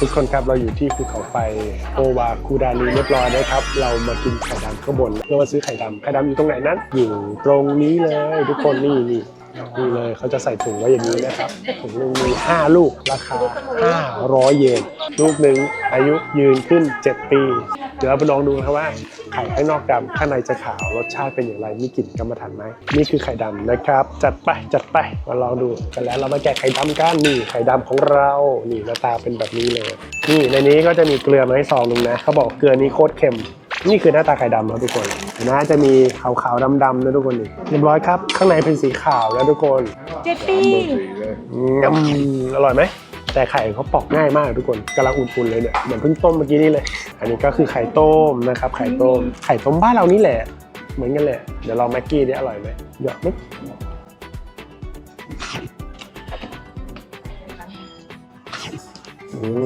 ทุกคนครับเราอยู่ที่ภูเขาไฟโอวาคูดานีเรียบร้อยนะครับ เรามากินไข่ดำข้างบนเรามาซื้อไข่ดำไข่ดำอยู่ตรงไหนนั้น อยู่ตรงนี้เลยทุกคนนี่นี่ นี่เลยเขาจะใส่ถุงไว้อย่างนี้นะครับถุงหนึงมี 5 ลูกราคา 500 เยน ลูกหนึ่งอายุยืนขึ้น 7 ปี เดี๋ยวเราไปลองดูนะครับว่าไข่ข้างนอกดำข้างในจะขาวรสชาติเป็นอย่างไรมีกลิ่นกรรมฐานไหมนี่คือไข่ดำนะครับ จัดไปจัดไปมาลองดูกันแล้วเรามาแกะไข่ดำกันนี่ไข่ดำของเรานี่หน้าตาเป็นแบบนี้เลย นี่ในนี้ก็จะมีเกลือมาให้ซองหนึงนะเขาบอกเกลือนี้โคตรเค็ม นี่คือหน้าตาไข่ดำครับทุกคนนะจะมีขาวๆดำๆนะทุกคนเรียบร้อยครับ ข้างในเป็นสีขาวแล้วทุกคนเจตปี้งมอร่อยไหมแต่ไข่เขาปอกง่ายมากทุกคนกำลังอุ่นๆเลยเนี่ยเหมือนเพิ่งต้มเมื่อกี้นี่เลย อันนี้ก็คือไข่ต้มนะครับ ไข่ต้ม ไข่ต้มบ้านเรานี่แหละ เหมือนกันเลยเดี๋ยวลองแม็กกี้ดิอร่อยไหมเดี๋ยวม่อืม